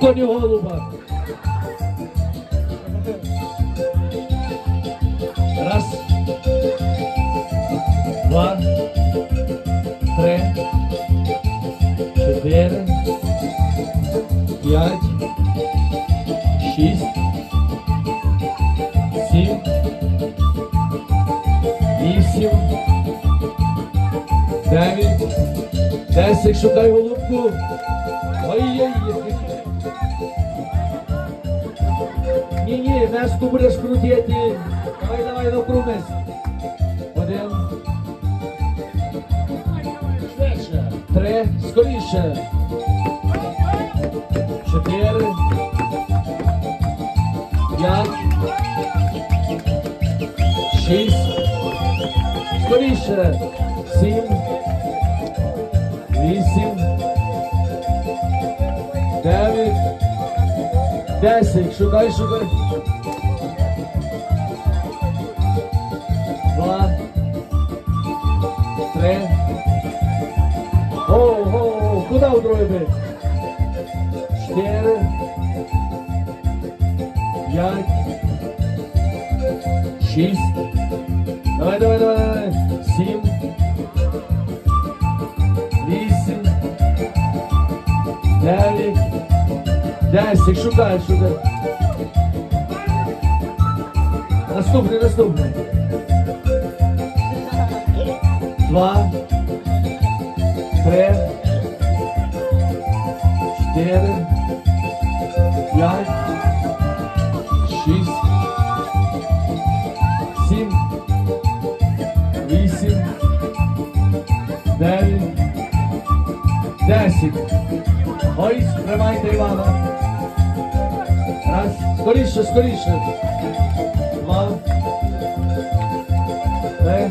Тоні Голуба. Раз. Два. Три. Чотири. П'ять. Шість. Сім. Вісім. Дев'ять. Десять. Шукай голубку. Ой-ой-ой. Ні-ні, мешку будеш крутити. Давай, давай, навкрумись. Один. Швидше. Три. Скоріше. Чотири. П'ять. Шість. Скоріше. Сім. Вісім. Дев'ять. Десять. Шукай, шукай. Три. Оу, оу, куди у другий. П'ять. Шість. Давай, давай, давай. Сім. Вісім. Дев'ять. Десять. Шукай, шукай. Наступний, наступний. Два. Три. Чотири. П'ять. Шість. Сім. Вісім. Дев'ять. Десять. Ой, тримайте Івана. Раз. Скоріше, скоріше. Два. Три.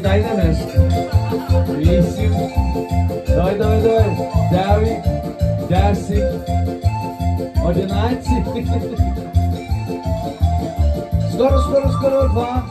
Не сідай на місце. Вісім. Давай, давай, давай. Дев'ять. Десять. Одинадцять. Скоро, скоро, скоро. Два.